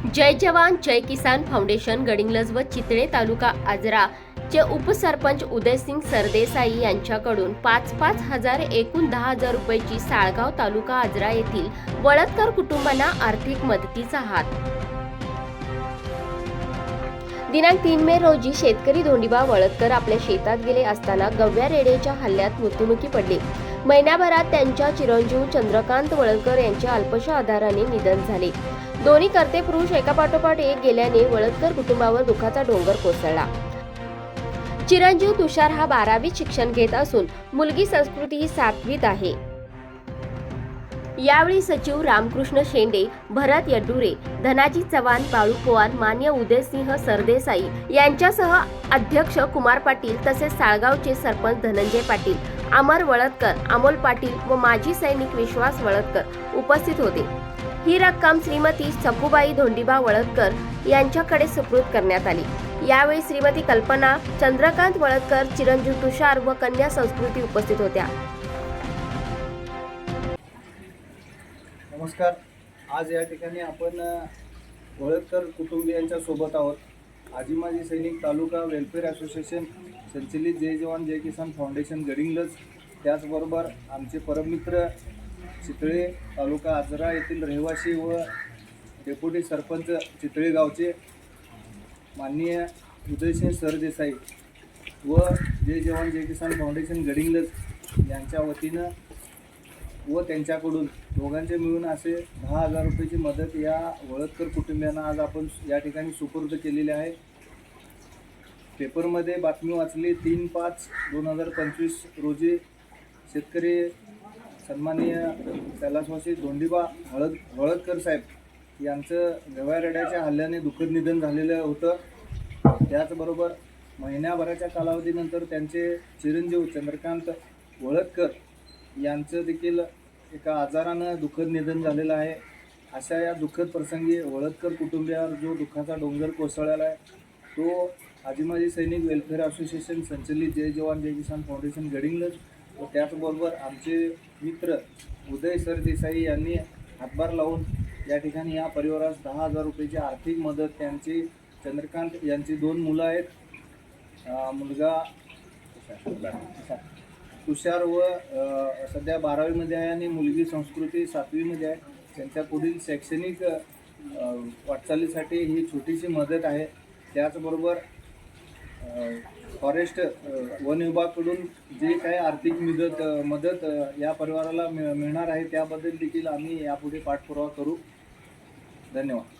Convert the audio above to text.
जय जवान जय किसान फाउंडेशन गडिंग्लज व चितळे तालुका आजरा. चे उपसरपंच उदयसिंग सरदेसाई यांच्याकडून पाच पाच हजार एकूण दहा हजार रुपयाची साळगाव तालुका आजरा येथील वळतकर कुटुंबांना आर्थिक मदतीचा हात. दिनांक तीन मे रोजी शेतकरी धोंडीबा वळदकर आपल्या शेतात गेले असताना गव्या रेडेच्या हल्ल्यात मृत्युमुखी पडले. महिन्याभरात त्यांच्या चिरंजीव चंद्रकांत वळदकर यांच्या अल्पशा आधाराने निधन झाले. दोन्ही कर्ते पुरुष एकापाठोपाठ एक गेल्याने वळदकर कुटुंबावर दुखाचा डोंगर कोसळला. चिरंजीव तुषार हा बारावीत शिक्षण घेत असून मुलगी संस्कृती ही सातवीत आहे. यावेळी सचिव रामकृष्ण शेंडे भरत यड्डुरे धनाजी चव्हाण बाळू पवार मान्य उदयसिंह सरदेसाई यांच्यासह अध्यक्ष कुमार पाटील तसेच साळगावचे सरपंच धनंजय पाटील अमर वळदकर अमोल पाटील व माजी सैनिक विश्वास वळदकर उपस्थित होते. ही रक्कम श्रीमती सखुबाई धोंडीबा वळदकर यांच्याकडे सुपूर्द करण्यात आली. यावेळी श्रीमती कल्पना चंद्रकांत वळदकर चिरंजीव तुषार व कन्या संस्कृती उपस्थित होत्या. नमस्कार. आज या ठिकाणी आपण अ, कुटुंबियांच्या सोबत आहोत. आजी माजी सैनिक तालुका वेलफेअर असोसिएशन संचलित जय जवान जय किसान फाउंडेशन गडिंगलज. त्याचबरोबर आमचे परममित्र चितळे तालुका आजरा येथील रहिवासी व डेप्युटी सरपंच चितळे गावचे माननीय उदयसिंह सरदेसाई व जय जवान जय किसान फाउंडेशन गडिंगलज यांच्या वतीनं व त्यांच्याकडून दोघांचे मिळून असे दहा हजार रुपयाची मदत या वळदकर कुटुंबियांना आज आपण या ठिकाणी सुपूर्द केलेली आहे. पेपरमध्ये बातमी वाचली तीन पाच दोन हजार पंचवीस रोजी शेतकरी सन्माननीय कैलासवासी धोंडीबा हळद हळदकर साहेब यांचं गव्यारेड्याच्या हल्ल्याने दुःखद निधन झालेलं होतं. त्याचबरोबर महिन्याभराच्या कालावधीनंतर त्यांचे चिरंजीव चंद्रकांत वळदकर यांचं देखील एका आजारानं दुःखद निधन झालेलं आहे. अशा या दुःखद प्रसंगी वळदकर कुटुंबियावर जो दुःखाचा डोंगर कोसळलेला आहे तो आजी माजी सैनिक वेलफेअर असोसिएशन संचलित जय जवान जय किसान फाउंडेशन गडिंग्लज व त्याचबरोबर आमचे मित्र उदय सरदेसाई यांनी हातभार लावून या ठिकाणी या परिवारास दहा हजार रुपयाची आर्थिक मदत त्यांची चंद्रकांत यांची दोन मुलं आहेत. मुलगा तुषार व सध्या बारावीमध्ये आहे आणि मुलगी संस्कृती सातवीमध्ये आहे. त्यांच्या पुढील शैक्षणिक वाटचालीसाठी ही छोटीशी मदत आहे. त्याचबरोबर फॉरेस्ट वन विभागाकडून जे काही आर्थिक मदत मदत या परिवाराला मिळ मिळणार आहे त्याबद्दल देखील आम्ही यापुढे पाठपुरावा करू. धन्यवाद.